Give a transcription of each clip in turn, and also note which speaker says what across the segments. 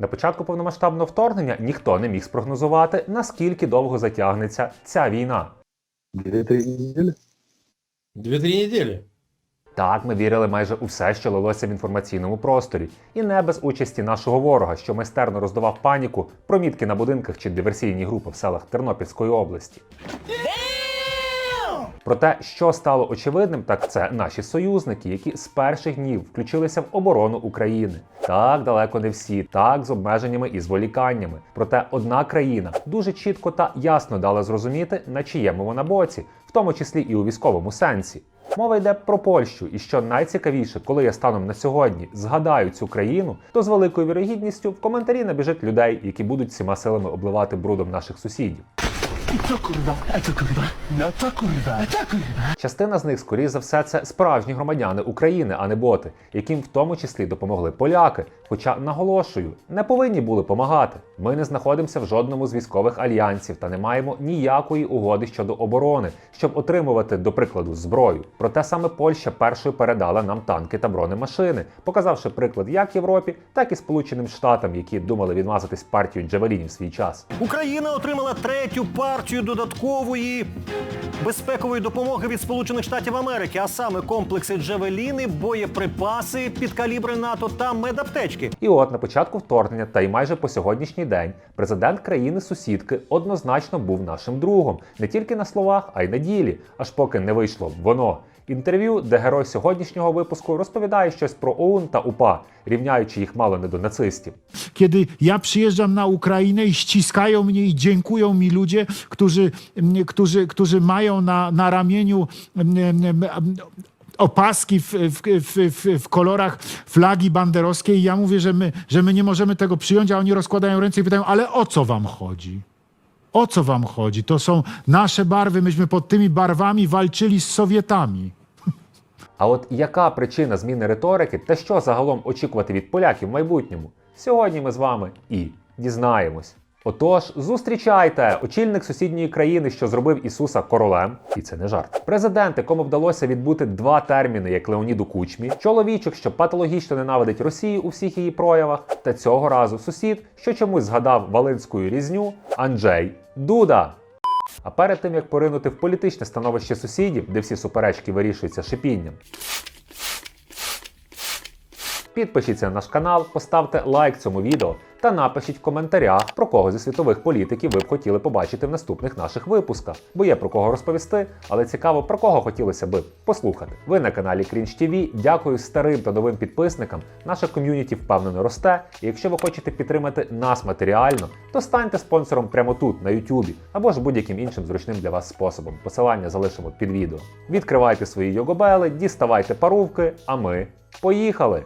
Speaker 1: На початку повномасштабного вторгнення ніхто не міг спрогнозувати, наскільки довго затягнеться ця війна.
Speaker 2: Две-три недели?
Speaker 3: Две-три недели.
Speaker 1: Так, ми вірили майже у все, що лилося в інформаційному просторі, і не без участі нашого ворога, що майстерно роздавав паніку про мітки на будинках чи диверсійні групи в селах Тернопільської області. Проте, що стало очевидним, так це наші союзники, які з перших днів включилися в оборону України. Так далеко не всі, так з обмеженнями і зволіканнями. Проте одна країна дуже чітко та ясно дала зрозуміти, на чиєму вона боці, в тому числі і у військовому сенсі. Мова йде про Польщу, і що найцікавіше, коли я станом на сьогодні згадаю цю країну, то з великою вірогідністю в коментарі набіжать людей, які будуть всіма силами обливати брудом наших сусідів. Частина з них, скоріш за все, це справжні громадяни України, а не боти, яким в тому числі допомогли поляки. Хоча наголошую, не повинні були помагати. Ми не знаходимося в жодному з військових альянсів та не маємо ніякої угоди щодо оборони, щоб отримувати, до прикладу, зброю. Проте саме Польща першою передала нам танки та бронемашини, показавши приклад як Європі, так і Сполученим Штатам, які думали відмазатись партію Джавелінів в свій час.
Speaker 4: Україна отримала третю партію додаткової безпекової допомоги від Сполучених Штатів Америки, а саме комплекси Джавеліни, боєприпаси, під калібри НАТО та медаптечки.
Speaker 1: І от на початку вторгнення, та й майже по сьогоднішній день, президент країни-сусідки однозначно був нашим другом не тільки на словах, а й на ділі, аж поки не вийшло воно. Інтерв'ю, де герой сьогоднішнього випуску розповідає щось про ОУН та УПА, рівняючи їх мало не до нацистів.
Speaker 5: kiedy ja przyjeżdżam na Ukrainę i ściskają mnie i dziękują mi ludzie, którzy, m, którzy, którzy mają na, na ramieniu m, m, m, opaski w, w, w, w, w kolorach flagi banderowskiej. Ja mówię, że my, że my nie możemy tego przyjąć, a oni rozkładają ręce i pytają, ale o co wam chodzi? O co wam chodzi? To są nasze barwy, myśmy pod tymi barwami walczyli z Sowietami.
Speaker 1: А от яка причина зміни риторики та що загалом очікувати від поляків в майбутньому? Сьогодні ми з вами і дізнаємось. Отож, зустрічайте очільник сусідньої країни, що зробив Ісуса королем, і це не жарт. Президент, якому вдалося відбути два терміни, як Леоніду Кучмі, чоловічок, що патологічно ненавидить Росію у всіх її проявах, та цього разу сусід, що чомусь згадав Валинську різню, Анджей Дуда. А перед тим як поринути в політичне становище сусідів, де всі суперечки вирішуються шипінням. Підпишіться на наш канал, поставте лайк цьому відео та напишіть в коментарях, про кого зі світових політиків ви б хотіли побачити в наступних наших випусках. Бо є про кого розповісти, але цікаво про кого хотілося би послухати. Ви на каналі Cringe TV. Дякую старим та новим підписникам. Наше ком'юніті впевнено росте. І якщо ви хочете підтримати нас матеріально, то станьте спонсором прямо тут, на YouTube, або ж будь-яким іншим зручним для вас способом. Посилання залишимо під відео. Відкривайте свої йогобели, діставайте парувки, а ми поїхали!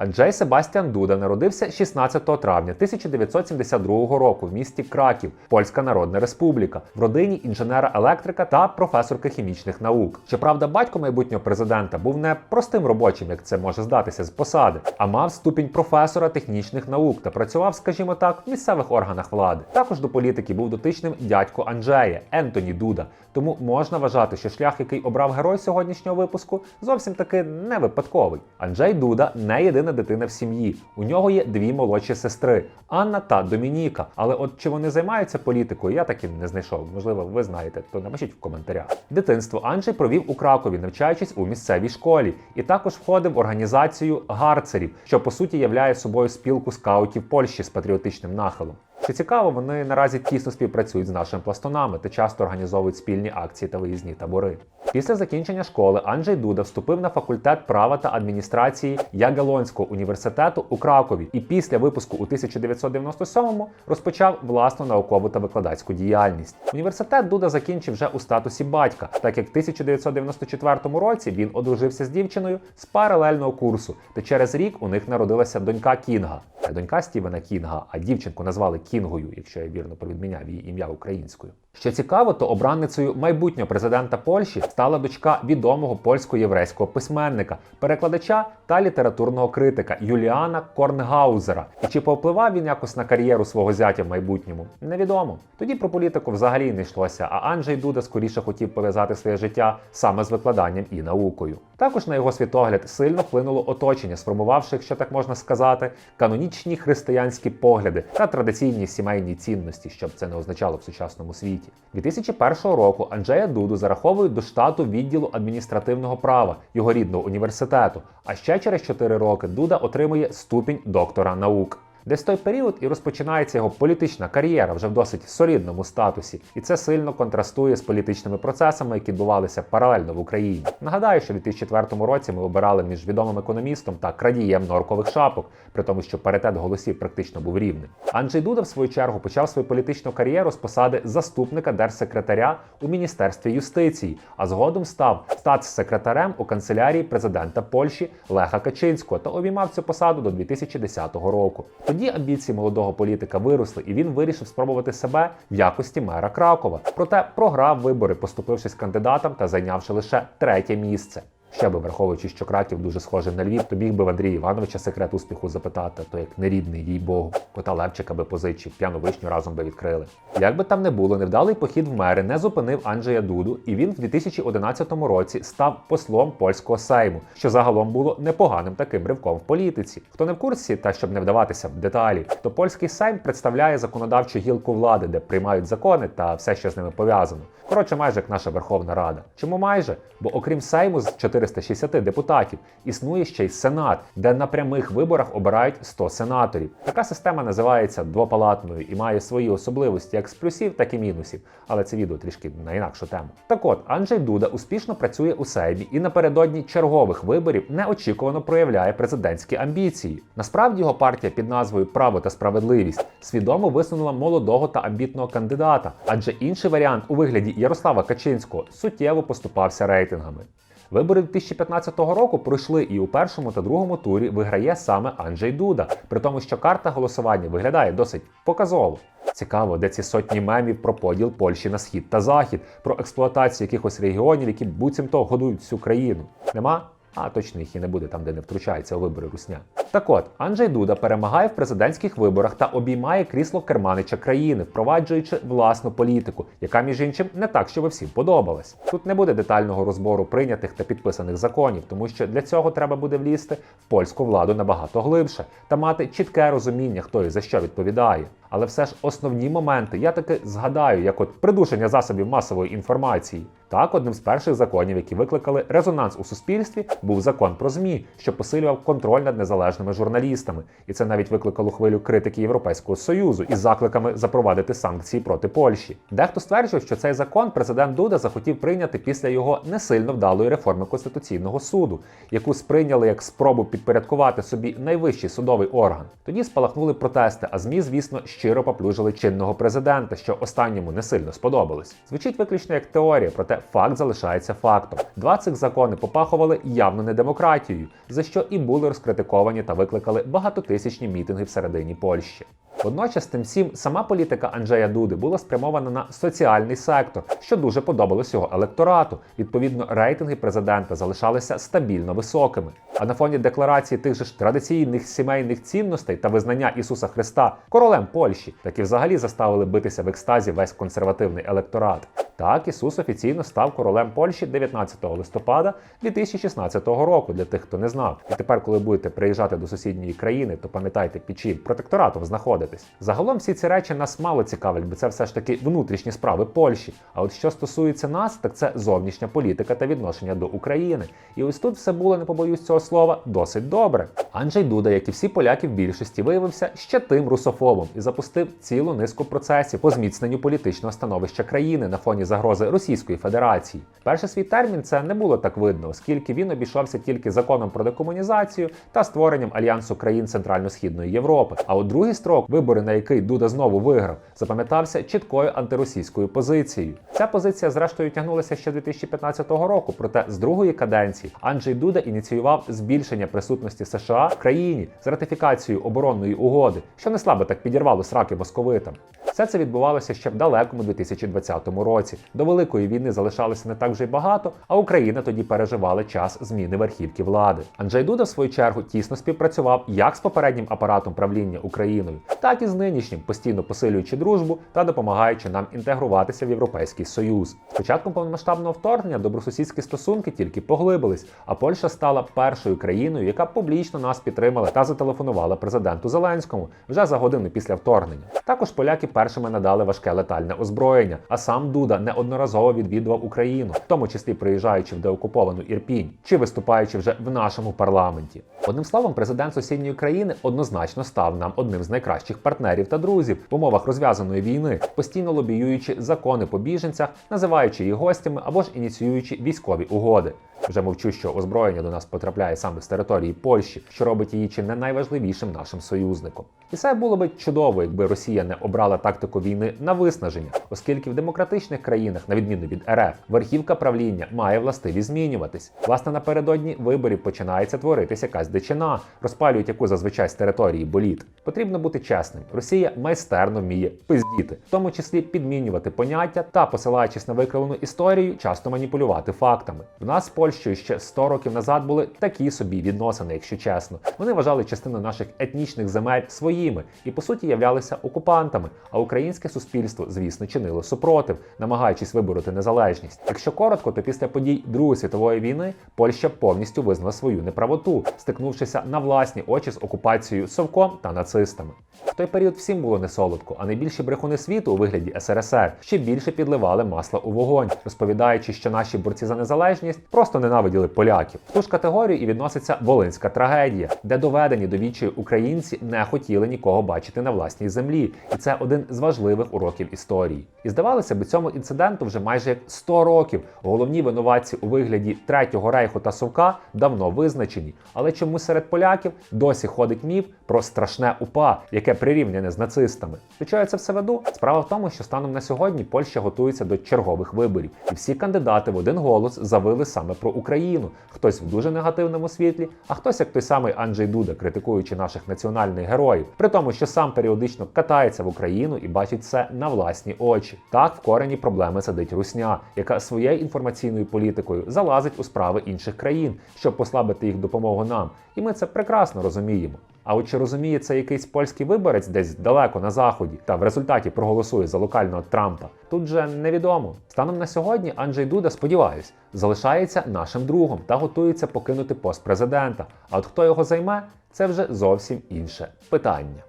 Speaker 1: Анджей Себастьян Дуда народився 16 травня 1972 року в місті Краків, Польська Народна Республіка, в родині інженера-електрика та професорки хімічних наук. Щоправда, батько майбутнього президента був не простим робочим, як це може здатися з посади, а мав ступінь професора технічних наук та працював, скажімо так, в місцевих органах влади. Також до політики був дотичним дядько Анджея Ентоні Дуда. Тому можна вважати, що шлях, який обрав герой сьогоднішнього випуску, зовсім таки не випадковий. Анджей Дуда не єдина дитина в сім'ї. У нього є дві молодші сестри Анна та Домініка. Але от чи вони займаються політикою, я так і не знайшов. Можливо, ви знаєте, то напишіть в коментарях. Дитинство Анджей провів у Кракові, навчаючись у місцевій школі, і також входив в організацію гарцерів, що по суті являє собою спілку скаутів Польщі з патріотичним нахилом. Що цікаво, вони наразі тісно співпрацюють з нашими пластунами та часто організовують спільні акції та виїзні табори. Після закінчення школи Анджей Дуда вступив на факультет права та адміністрації Ягелонського університету у Кракові і після випуску у 1997-му розпочав власну наукову та викладацьку діяльність. Університет Дуда закінчив вже у статусі батька, так як в 1994 році він одружився з дівчиною з паралельного курсу, та через рік у них народилася донька Кінга. Донька Стівена Кінга, а дівчинку назвали Кінгою, якщо я вірно провідміняв її ім'я українською. Що цікаво, то обранницею майбутнього президента Польщі стала дочка відомого польсько-єврейського письменника, перекладача та літературного критика Юліана Корнгаузера. І чи повпливав він якось на кар'єру свого зятя в майбутньому? Невідомо. Тоді про політику взагалі не йшлося, а Анджей Дуда скоріше хотів пов'язати своє життя саме з викладанням і наукою. Також на його світогляд сильно вплинуло оточення, сформувавши, якщо так можна сказати, канонічні християнські погляди та традиційні сімейні цінності, щоб це не означало в сучасному світі. 2001 року Анджея Дуду зараховують до штату відділу адміністративного права його рідного університету. А ще через 4 роки Дуда отримує ступінь доктора наук. Десь той період і розпочинається його політична кар'єра вже в досить солідному статусі, і це сильно контрастує з політичними процесами, які відбувалися паралельно в Україні. Нагадаю, що в 2004 році ми обирали між відомим економістом та крадієм норкових шапок, при тому, що паритет голосів практично був рівним. Анджей Дуда, в свою чергу, почав свою політичну кар'єру з посади заступника держсекретаря у міністерстві юстиції, а згодом став статс-секретарем у канцелярії президента Польщі Леха Качинського та обіймав цю посаду до 2010 року. Тоді амбіції молодого політика виросли, і він вирішив спробувати себе в якості мера Кракова. Проте програв вибори, поступившись кандидатом та зайнявши лише третє місце. Ще би враховуючи, що Краків дуже схожий на Львів, то біг би в Андрія Івановича секрет успіху запитати, то як нерідний, їй Богу. Кота Левчика би позичив, п'яну вишню разом би відкрили. Як би там не було, невдалий похід в мери не зупинив Анджея Дуду, і він в 2011 році став послом польського сейму, що загалом було непоганим таким ривком в політиці. Хто не в курсі, та щоб не вдаватися в деталі, то польський сейм представляє законодавчу гілку влади, де приймають закони та все, що з ними пов'язано. Коротше, майже як наша Верховна Рада. Чому майже? Бо окрім Сейму з 460 депутатів, існує ще й Сенат, де на прямих виборах обирають 100 сенаторів. Така система називається двопалатною і має свої особливості як з плюсів, так і мінусів. Але це відео трішки на інакшу тему. Так от, Анджей Дуда успішно працює у Сеймі і напередодні чергових виборів неочікувано проявляє президентські амбіції. Насправді його партія під назвою Право та справедливість свідомо висунула молодого та амбітного кандидата, адже інший варіант у вигляді Ярослава Качинського суттєво поступався рейтингами. Вибори 2015 року пройшли і у першому та другому турі виграє саме Анджей Дуда, при тому, що карта голосування виглядає досить показово. Цікаво, де ці сотні мемів про поділ Польщі на схід та захід, про експлуатацію якихось регіонів, які буцімто годують всю країну. Нема? А точно їх і не буде там, де не втручається у вибори русня. Так от, Анджей Дуда перемагає в президентських виборах та обіймає крісло керманича країни, впроваджуючи власну політику, яка, між іншим, не так, що всім подобалась. Тут не буде детального розбору прийнятих та підписаних законів, тому що для цього треба буде влізти в польську владу набагато глибше та мати чітке розуміння, хто і за що відповідає. Але все ж основні моменти я таки згадаю, як от придушення засобів масової інформації. Так, одним з перших законів, які викликали резонанс у суспільстві, був закон про ЗМІ, що посилював контроль над незалежними журналістами. І це навіть викликало хвилю критики Європейського союзу із закликами запровадити санкції проти Польщі. Дехто стверджує, що цей закон президент Дуда захотів прийняти після його не сильно вдалої реформи конституційного суду, яку сприйняли як спробу підпорядкувати собі найвищий судовий орган. Тоді спалахнули протести, а змі, звісно, щиро поплюжили чинного президента, що останньому не сильно сподобалось. Звучить виключно як теорія, проте факт залишається фактом. Два цих закони попахували явно не демократією, за що і були розкритиковані та викликали багатотисячні мітинги всередині Польщі. Водночас, тим всім, сама політика Анджея Дуди була спрямована на соціальний сектор, що дуже подобалось його електорату. Відповідно, рейтинги президента залишалися стабільно високими. А на фоні декларації тих же ж традиційних сімейних цінностей та визнання Ісуса Христа королем Польщі, так і взагалі заставили битися в екстазі весь консервативний електорат. Так, Ісус офіційно став королем Польщі 19 листопада 2016 року, для тих, хто не знав. І тепер, коли будете приїжджати до сусідньої країни, то пам'ятайте, під чиїм протекторатом знаходитесь. Загалом всі ці речі нас мало цікавлять, бо це все ж таки внутрішні справи Польщі. А от що стосується нас, так це зовнішня політика та відношення до України. І ось тут все було, не побоюсь цього слова, досить добре. Анджей Дуда, як і всі поляки в більшості, виявився ще тим русофобом і запустив цілу низку процесів по зміцненню політичного становища країни на фоні загрози Російської Федерації. Перший свій термін це не було так видно, оскільки він обійшовся тільки законом про декомунізацію та створенням альянсу країн Центрально-Східної Європи. А от другий строк, вибори на який Дуда знову виграв, запам'ятався чіткою антиросійською позицією. Ця позиція, зрештою, тягнулася ще 2015 року. Проте з другої каденції Анджей Дуда ініціював збільшення присутності США США країні з ратифікацією оборонної угоди, що не слабо так підірвало сраки московитам. Все це відбувалося ще в далекому 2020 році. До великої війни залишалося не так вже й багато, а Україна тоді переживала час зміни верхівки влади. Анджей Дуда, в свою чергу, тісно співпрацював як з попереднім апаратом правління Україною, так і з нинішнім, постійно посилюючи дружбу та допомагаючи нам інтегруватися в Європейський Союз. З початком повномасштабного вторгнення добросусідські стосунки тільки поглибились, а Польща стала першою країною, яка публічно нас підтримала та зателефонувала президенту Зеленському вже за годину після вторгнення. Також поляки першими надали важке летальне озброєння, а сам Дуда неодноразово відвідував Україну, в тому числі приїжджаючи в деокуповану Ірпінь чи виступаючи вже в нашому парламенті. Одним словом, президент сусідньої країни однозначно став нам одним з найкращих партнерів та друзів в умовах розв'язаної війни, постійно лобіюючи закони по біженцях, називаючи їх гостями або ж ініціюючи військові угоди. Вже мовчу, що озброєння до нас потрапляє саме з території Польщі, що робить її чи не найважливішим нашим союзником. І це було би чудово, якби Росія не обрала тактику війни на виснаження, оскільки в демократичних країнах, на відміну від РФ, верхівка правління має властивість змінюватись. Власне, напередодні виборів починається творитися якась дичина, розпалюють яку зазвичай з території боліт. Потрібно бути чесним. Росія майстерно вміє пиздіти, в тому числі підмінювати поняття та, посилаючись на викривлену історію, часто маніпулювати фактами. В нас з Польщею ще 100 років назад були такі собі відносини, якщо чесно. Вони вважали частину наших етнічних земель своїми і по суті являлися окупантами. А українське суспільство, звісно, чинило супротив, намагаючись вибороти незалежність. Якщо коротко, то після подій Другої світової війни Польща повністю визнала свою неправоту, стикнувшися на власні очі з окупацією совком та нацистами. В той період всім було не солодко, а найбільші брехуни світу у вигляді СРСР ще більше підливали масла у вогонь, розповідаючи, що наші борці за незалежність просто ненавиділи поляків. В ту ж категорію і відноситься Волинська трагедія, де доведені до відчаю українці не хотіли нікого бачити на власній землі, і це один з важливих уроків історії. І здавалося б, цьому інциденту вже майже як 100 років. Головні винуватці у вигляді третього рейху та совка давно визначені. Але чомусь серед поляків досі ходить міф про страшне УПА, яке прирівняне з нацистами. До чого я це все веду? Справа в тому, що станом на сьогодні Польща готується до чергових виборів, і всі кандидати в один голос завили саме про Україну. Хтось в дуже негативному світлі, а хтось, як той самий Анджей Дуда, критикуючи наших національних героїв, при тому, що сам періодично катається в Україну і бачить це на власні очі. Так в корені проблеми сидить Русня, яка своєю інформаційною політикою залазить у справи інших країн, щоб послабити їх допомогу нам. І ми це прекрасно розуміємо. А от чи розуміє це якийсь польський виборець десь далеко на заході та в результаті проголосує за локального Трампа? Тут же невідомо. Станом на сьогодні Анджей Дуда, сподіваюсь, залишається нашим другом та готується покинути пост президента. А от хто його займе, це вже зовсім інше питання.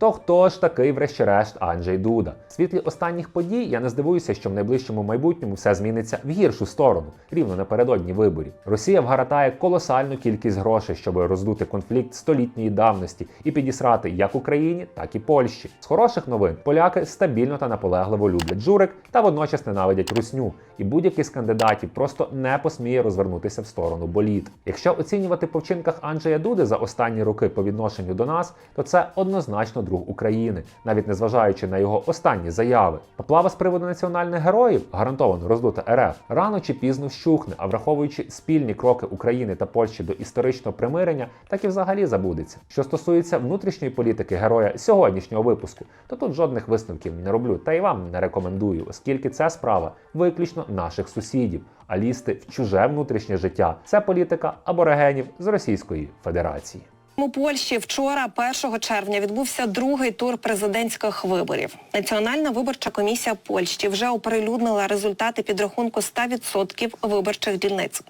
Speaker 1: То хто ж такий, врешті-решт, Анджей Дуда? В світлі останніх подій я не здивуюся, що в найближчому майбутньому все зміниться в гіршу сторону, рівно напередодні виборів. Росія вгаратає колосальну кількість грошей, щоб роздути конфлікт столітньої давності і підісрати як Україні, так і Польщі. З хороших новин поляки стабільно та наполегливо люблять журик та водночас ненавидять русню. І будь-який з кандидатів просто не посміє розвернутися в сторону боліт. Якщо оцінювати по вчинках Анджея Дуди за останні роки по відношенню до нас, то це однозначно друг України, навіть незважаючи на його останні заяви. Поплава з приводу національних героїв, гарантовано роздута РФ, рано чи пізно вщухне, а враховуючи спільні кроки України та Польщі до історичного примирення, так і взагалі забудеться. Що стосується внутрішньої політики героя сьогоднішнього випуску, то тут жодних висновків не роблю, та й вам не рекомендую, оскільки це справа виключно наших сусідів. А лізти в чуже внутрішнє життя це політика аборигенів з Російської Федерації.
Speaker 6: У Польщі вчора, 1 червня, відбувся другий тур президентських виборів. Національна виборча комісія Польщі вже оприлюднила результати підрахунку 100% виборчих дільниць.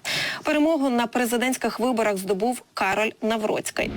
Speaker 6: Перемогу на президентських виборах здобув Кароль Навроцький.